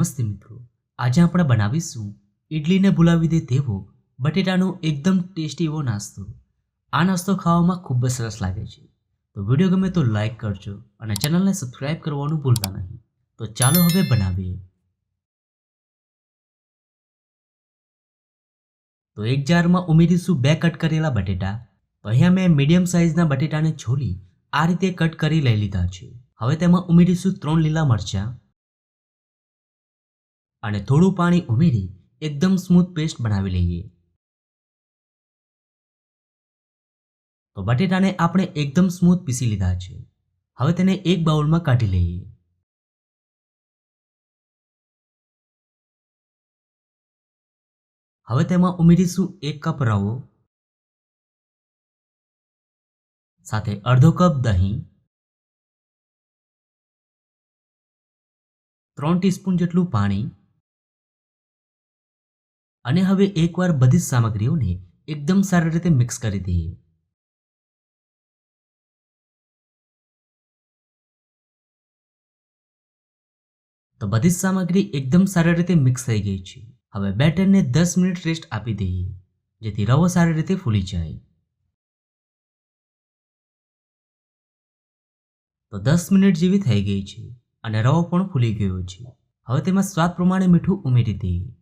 નમસ્તે મિત્રો. આજે આપણે બનાવીશું ઇડલીને ભૂલાવી દે તેવો બટેટાનો એકદમ ટેસ્ટી એવો નાસ્તો. આ નાસ્તો ખાવામાં ખૂબ જ સરસ લાગે છે. તો વીડિયો ગમે તો લાઇક કરજો અને ચેનલને સબસ્ક્રાઈબ કરવાનું ભૂલતા નહીં. તો ચાલો હવે બનાવીએ. તો એક જારમાં ઉમેરીશું બે કટ કરેલા બટેટા. તો અહીંયા મેં મીડિયમ સાઇઝના બટેટાને છોલી આ રીતે કટ કરી લઈ લીધા છે. હવે તેમાં ઉમેરીશું ત્રણ લીલા મરચાં. અને થોડું પાણી ઉમેરી એકદમ સ્મૂથ પેસ્ટ બનાવી લઈએ. તો બટેટાને આપણે એકદમ સ્મૂથ પીસી લીધા છે. હવે તેને એક બાઉલમાં કાઢી લઈએ. હવે તેમાં ઉમેરીશું એક કપ રવો, સાથે અડધો કપ દહીં, ત્રણ ટીસ્પૂન જેટલું પાણી અને હવે એકવાર બધી જ સામગ્રીઓને એકદમ સારી રીતે મિક્સ કરી દઈએ. તો બધી જ સામગ્રી એકદમ સારી રીતે મિક્સ થઈ ગઈ છે. હવે બેટરને દસ મિનિટ રેસ્ટ આપી દઈએ, જેથી રવો સારી રીતે ફૂલી જાય. તો દસ મિનિટ જેવી થઈ ગઈ છે અને રવો પણ ફૂલી ગયો છે. હવે તેમાં સ્વાદ પ્રમાણે મીઠું ઉમેરી દઈએ.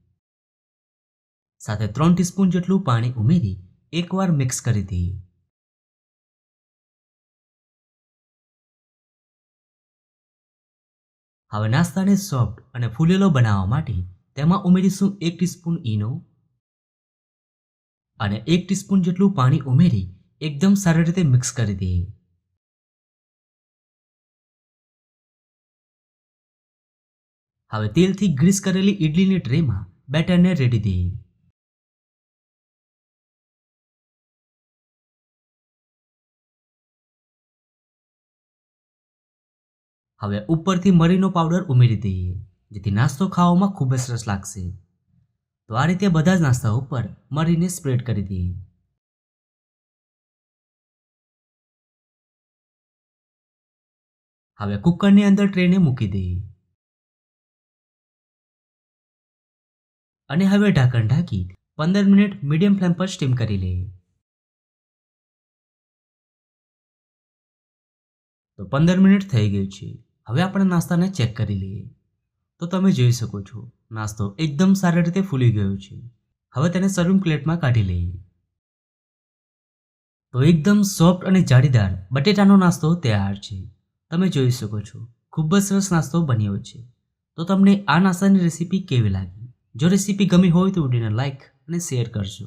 સાથે ત્રણ ટીસ્પૂન જેટલું પાણી ઉમેરી એકવાર મિક્સ કરી દઈએ. હવે નાસ્તાને સોફ્ટ અને ફૂલેલો બનાવવા માટે તેમાં ઉમેરીશું એક ટીસ્પૂન ઈનો અને એક ટીસ્પૂન જેટલું પાણી ઉમેરી એકદમ સારી રીતે મિક્સ કરી દઈએ. હવે તેલથી ગ્રીસ કરેલી ઇડલીની ટ્રેમાં બેટરને રેડી દઈએ. હવે ઉપરથી મરીનો પાવડર ઉમેરી દઈએ, જેથી નાસ્તો ખાવામાં ખૂબ જ સરસ લાગશે. તો આ રીતે બધા જ નાસ્તા ઉપર મરીને સ્પ્રેડ કરી દઈએ. હવે કુકરની અંદર ટ્રેને મૂકી દઈએ. અને હવે ઢાંકણ ઢાંકી પંદર મિનિટ મીડિયમ ફ્લેમ પર સ્ટીમ કરી લઈએ. તો પંદર મિનિટ થઈ ગયું છે. હવે આપણે નાસ્તાને ચેક કરી લઈએ. તો તમે જોઈ શકો છો, નાસ્તો એકદમ સારી રીતે ફૂલી ગયો છે. હવે તેને સર્વિંગ પ્લેટમાં કાઢી લઈએ. તો એકદમ સોફ્ટ અને જાળીદાર બટેટાનો નાસ્તો તૈયાર છે. તમે જોઈ શકો છો, ખૂબ જ સરસ નાસ્તો બન્યો છે. તો તમને આ નાસ્તાની રેસીપી કેવી લાગી? જો રેસીપી ગમી હોય તો વિડીયોને લાઈક અને શેર કરજો.